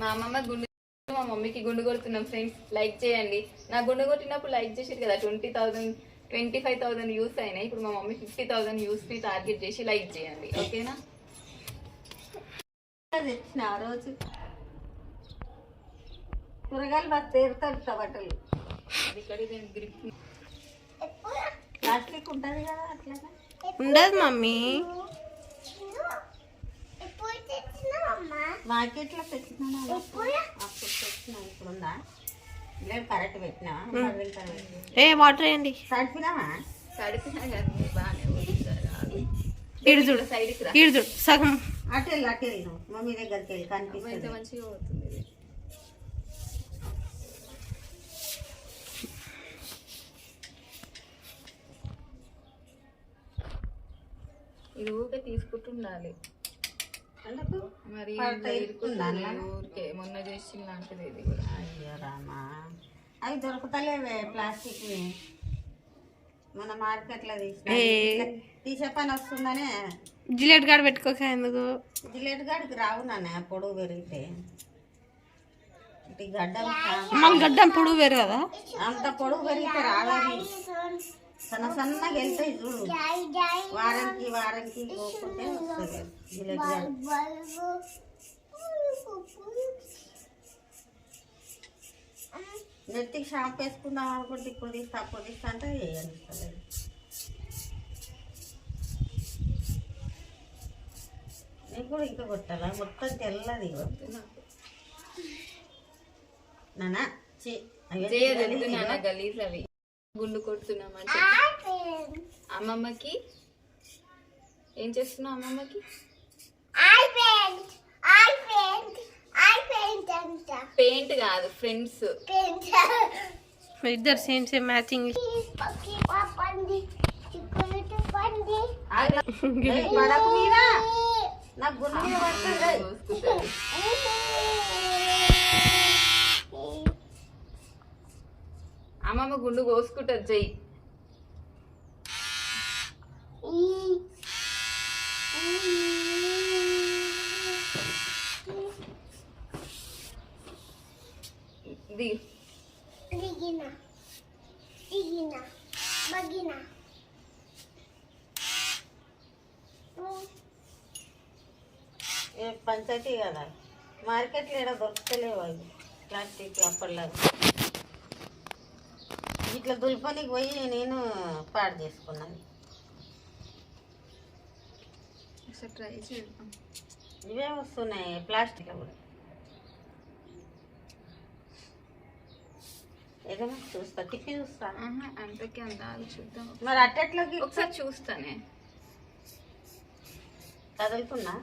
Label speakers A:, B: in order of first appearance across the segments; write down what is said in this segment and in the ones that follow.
A: మా అమ్మమ్మ గుండు మా మమ్మీకి గుండు కొడుతున్నాం ఫ్రెండ్స్. లైక్ చేయండి. నా గుండు కొట్టినప్పుడు లైక్ చేసారు కదా twenty thousand twenty five thousand views అయినాయి. ఇప్పుడు మా మమ్మీ ఫిఫ్టీ థౌసండ్ యూస్ని టార్గెట్ చేసి లైక్ చేయండి. ఓకేనా?
B: తెచ్చిన ఆ రోజు. కూరగాయలు బాగా తీరుతాడు ప్లాస్టిక్ ఉంటుంది కదా అట్లనే.
C: ఉండదు మమ్మీ.
B: పెట్టినా అప్పుడు పెట్టినా ఇప్పుడు ఉందా లేదు కరెక్ట్ పెట్టినా
C: ఏ వాటర్ వేయండి
A: బాగానే ఉంది
C: ఇడు చూడు ఇడు సగం.
B: అటు వెళ్ళి అటు వెళ్ళి. మమ్మీ దగ్గరికి వెళ్ళి
A: ఎంత
B: కనిపిస్తుంది
A: మంచిగా ఇది. ఇది ఊరికే తీసుకుంటుండాలి.
B: ఎందుకు?
A: మరి? ఊరికే. మొన్న చేసిన లాంటిది ఇది కూడా.
B: అయ్యో రామా. అవి దొరుకుతలేవే ప్లాస్టిక్ మన మార్కెట్లో తీసిన.
C: ఏ.
B: తీసే పని వస్తుందనే.
C: జిలేట్ కాడ పెట్టుకోక ఎందుకు?
B: జిలేట్ గాడికి రావు నాన్న పొడవు పెరిగితే. గడ్డం
C: గడ్డం పొడుగు వేరు కదా
B: అంత పొడవు పెరిగితే రావాలి సన్న సన్నగా వెళ్తాయి చూడు. వారానికి వారానికి పోకుంటే వస్తుంది. గాడి నెత్తికి షాంపూ వేసుకుందాం అనుకుంటే ఇప్పుడు తీస్తా అప్పుడు తీస్తా అంటే వేయనిస్తలేదు నీకు కూడా ఇంకా కొట్టాలా? మొత్తం తెల్లది. నానా.
A: గలీజ్ అవి. గుండు కొడుతున్నామని చెప్పి అమ్మమ్మకి? ఏం చేస్తున్నావు అమ్మమ్మకి? పెయింట్ కాదు ఫ్రెండ్స్
C: ఇద్దరు సేమ్ సేమ్ మ్యాచింగ్
B: నాకు గుండె మీద పడుతుంది ఏయ్. ఏ పంచాయతీ కదా? మార్కెట్లో ఏడ దొరుకుతలేవు అవి. ప్లాస్టిక్ అప్పటిలాగా ఇట్లా దుల్పనికి పోయి నేను పాడు చేసుకున్నాను. ఇవే వస్తున్నాయి ప్లాస్టిక్ కూడా. ఏదైనా చూస్తా తిప్పి చూస్తా.
A: ఆహా, అంతకే అంత ఆగు చూద్దాం
B: మరి అట్టట్లోకి
A: ఒకసారి చూస్తానే.
B: కదులుతున్నా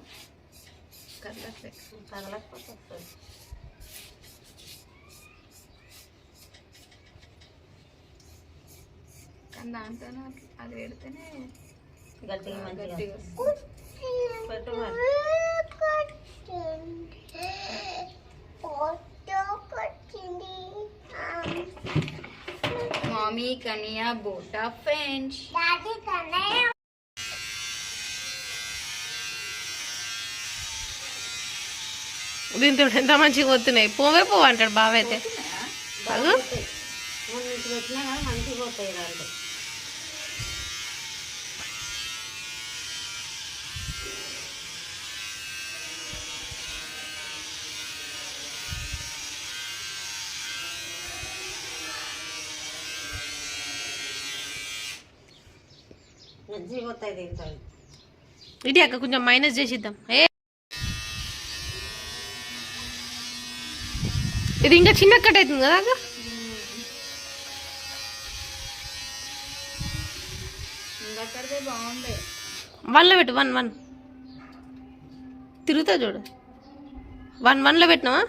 A: కదలట్లే.
B: కదలకపోతే వస్తుంది.
A: కానీ దాంతోనే అది పెడితేనే
B: గట్టిగా మంచిగా
A: గట్టిగా
B: వస్తుంది. పెట్టు మరి.
A: మామీ కనియా. బోటా ఫ్రెంచ్
C: దీంతో ఎంత మంచిగా పోతున్నాయి పోవే పోవు అంటాడు బావ అయితే
B: కానీ మంచిగా పోతాయి పోతాయి
C: ఇది అక్క కొంచెం మైనస్ చేసిద్దాం. ఏ? ఇది ఇంకా చిన్న కట్ అవుతుంది కదా అక్క? వన్లో పెట్టు వన్ వన్. తిరుగుతా చూడు. వన్ వన్లో పెట్టినావా?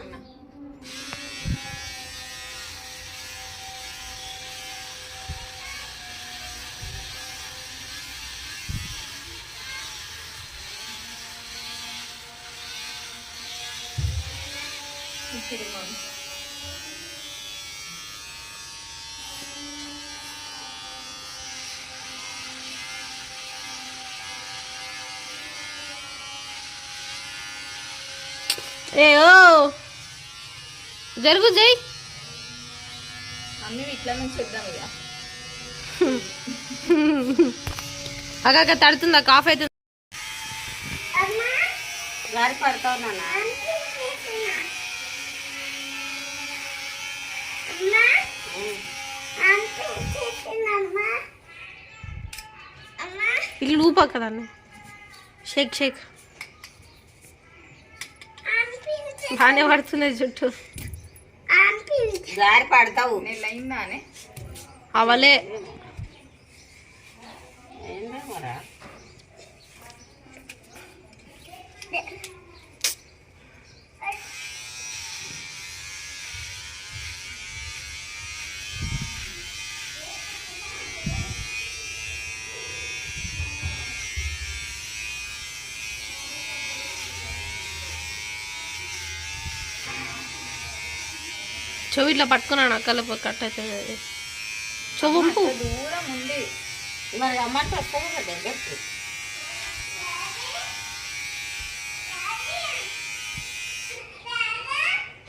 C: ఏ ఓ. జరుగు జై.
A: ఇట్లా నుంచి ఇక.
C: అక్క తడుతుందా? కాఫ్ అవుతుంది?
B: గారి పడతావు నాన్న
C: ఇల్లు ఊపక్క దాన్ని షేక్ షేక్ బాగానే పడుతున్నాయి చుట్టూ
B: గారి పడతావు.
C: అవలే.
B: ఏందో మరా
C: చెవు ఇట్లా పట్టుకున్నాను అక్కల కట్ అవుతుంది చెవు ఉంపు.
A: దూరం ఉంది.
B: మరి అమ్మంటే వస్తుంది కదా దగ్గరికి?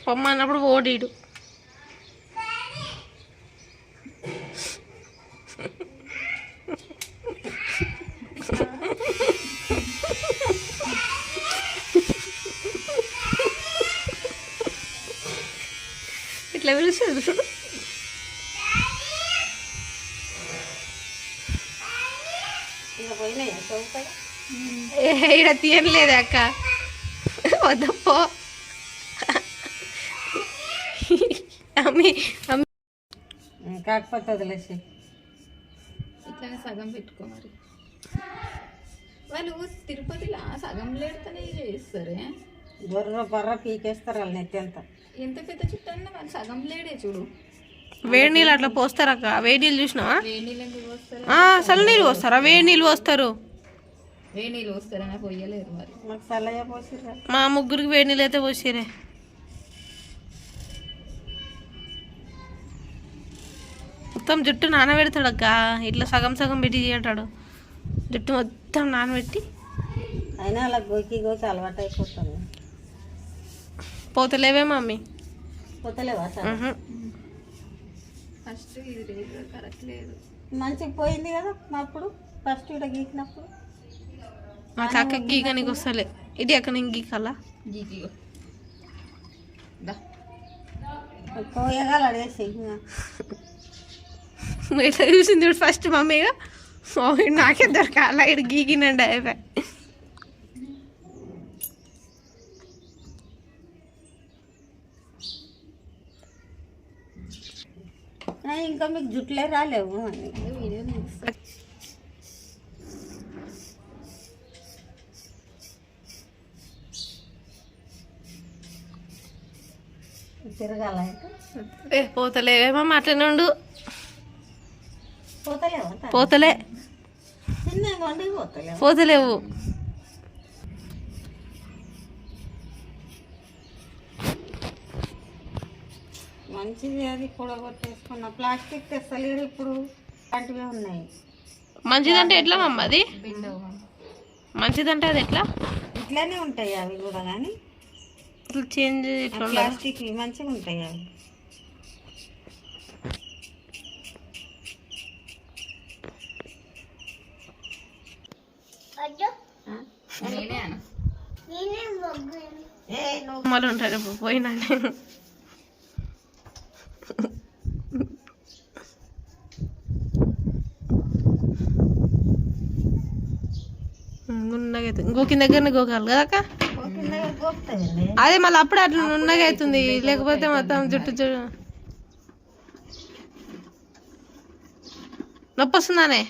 C: పొమ్మన్నప్పుడు ఓడీడు. ఇట్లా పిలుస్తుంది చూడు.
B: ఇక పోయినాయి? చదువుతాయి
C: ఏ, ఈడ తీయట్లేదు అక్క. వద్దపో అమ్మి అమ్మి.
B: కాకపోతే వదిలేసి
A: ఇట్లానే సగం పెట్టుకో మరి. వాళ్ళు తిరుపతిలో సగం లేడితేనే చేస్తారే?
B: బొర్ర బొర్ర పీకేస్తారు వాళ్ళు నెత్తి
A: ఎంత పెద్ద చుట్టూ అన్నా వాళ్ళు సగం లేడే చూడు.
C: వేడి నీళ్ళు అట్లా పోస్తారు అక్క. వేడి నీళ్ళు చూసినావా?
A: వేడి నీళ్ళు ఎందుకు పోస్తారు?
C: ఆ, చల్ల నీళ్ళు పోస్తారా? వేడి నీళ్ళు పోస్తారు.
A: వేడి నీళ్ళు పోస్తారని పోయలేరు మరి.
B: మాకు చల్లగా పోసిర్రా.
C: మా ముగ్గురికి వేడి నీళ్ళు అయితే పోసిరే. మొత్తం జుట్టు నానబెడతాడు అక్క. ఇట్లా సగం సగం పెట్టి చేయటాడు జుట్టు మొత్తం నానబెట్టి
B: అయినా అలా గోకి గోకి అలవాటు అయిపోతుంది.
C: పోతలేవే మమ్మీ
B: పోతలేవా.
A: ఫస్ట్ ఇది రేపు కరెక్ట్ లేదు.
B: మంచిగా పోయింది కదా అప్పుడు? ఫస్ట్ ఇక్కడ గీకినప్పుడు?
C: మా చక్క గీకనికి వస్తలే ఇది అక్క నేను గీకాలా?
A: గీకి
B: పోయగాలు అడేసి
C: ఇట్లా చూసింది ఫస్ట్ మమ్మీగా? నాకే దొరకాల ఇటు గీకినండి అయిపోయి
B: ఇంకా మీకు జుట్లే రాలేవు అని. తిరగాల
C: ఏ పోతలేవే మమ్మ అట్లనే ఉండు
B: పోతలేవా? పోతలేవు. మంచిది అది కూడగొట్టేసుకున్న ప్లాస్టిక్ తెస్తలేరు ఇప్పుడు. అలాంటివే ఉన్నాయి.
C: మంచిదంటే ఎట్లా మమ్మ అది? మంచిదంటే అది ఎట్లా?
B: ఇట్లానే ఉంటాయి అవి కూడా కానీ.
C: ఇట్లా చేంజ్?
B: ప్లాస్టిక్ మంచిగా ఉంటాయి అవి.
C: మళ్ళీ ఇప్పుడు పోయినా నేను. అవుతుంది ఇంకొక దగ్గరనే గోకాలి కదా అక్క?
B: కింద
C: అదే మళ్ళీ అప్పుడు అట్లా ఉన్నగా అవుతుంది. లేకపోతే మొత్తం జుట్టు జుట్టు నొప్పి వస్తుందానే?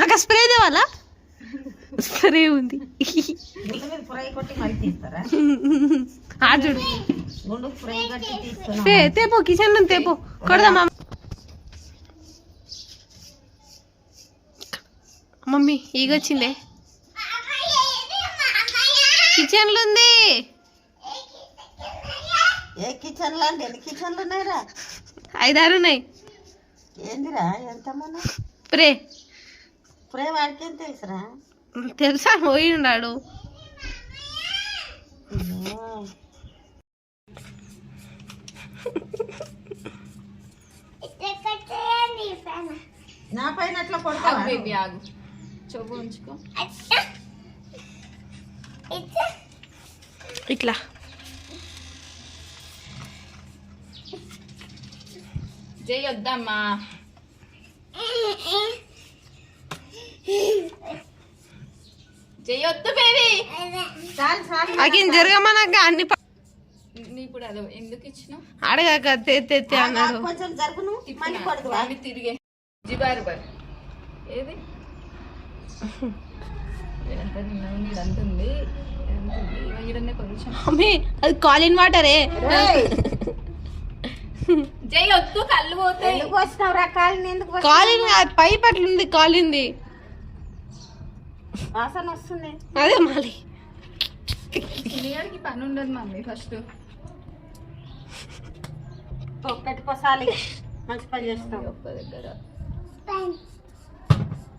C: అక్క స్ప్రే దేవాలా స్ప్రే ఉంది. ఆ తే తేపో కిచెన్ తేపో. కొడదామా మమ్మీ ఈగ వచ్చిందే కిచెన్లో ఉంది
B: ఏ కిచెన్లో అండి ఎన్ని కిచెన్లు ఉన్నాయిరా
C: ఐదారు ఉన్నాయి
B: ఏందిరా ఎంతమంది
C: స్ప్రే
B: ఫ్రై వాడికి ఏం తెలుసురా?
C: తెలుసా? పోయిండాడు
B: నా పైన అట్లా
A: ఆగు
B: కొడతావా?
A: బేబీ ఆగు చెవు ఉంచుకో
C: ఇట్లా
A: జై వద్దు బేబీ
C: అగిన్ జరగమనక అన్ని
A: ఇప్పుడు అది ఎందుకు ఇచ్చినావు
C: అడగక తెత్తే అన్నాడు
B: కొంచెం జరుగును
A: తిరిగే జిబారు బర్ ఏది
C: అది కాలిన్ వాటరే
A: జై వద్దు కళ్ళు పోతాయి.
B: కాలిని
C: పైప్ అట్లుంది కాలింది
B: వాసన వస్తుంది.
C: అదే మళ్ళీ.
A: పని ఉండదు మమ్మీ ఫస్ట్
B: పెట్టుకోసాలి మంచి పని చేస్తావు.
A: ఒక్క దగ్గర.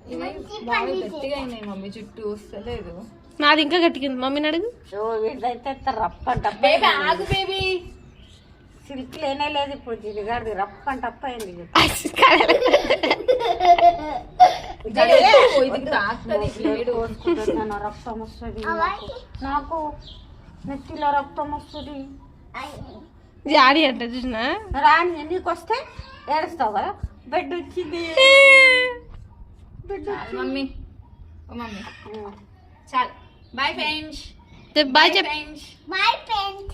A: బాగా గట్టిగా అయినాయి మమ్మీ చుట్టూ వస్తలేదు
C: నాది ఇంకా గట్టికింది మమ్మీని అడుగు.
B: ఓ వీడిదైతే ఎంత రప్ప అంట
A: బేబీ ఆగు బేబీ.
B: సిల్క్ లేనే లేదు ఇప్పుడు అయింది. రక్తం వస్తుంది. నాకు. నాకు నెత్తిలో రక్తం వస్తుంది.
C: జాడి అంట చూసిన?
B: రాని నీకు వస్తే ఏడుస్తావు కదా? బెడ్ వచ్చింది. బెడ్
A: చాలు మమ్మీ ఓ మమ్మీ చాలు బాయ్ ఫ్రెండ్స్
C: బాయ్ చెప్
A: ఫ్రెండ్స్
B: బాయ్ ఫ్రెండ్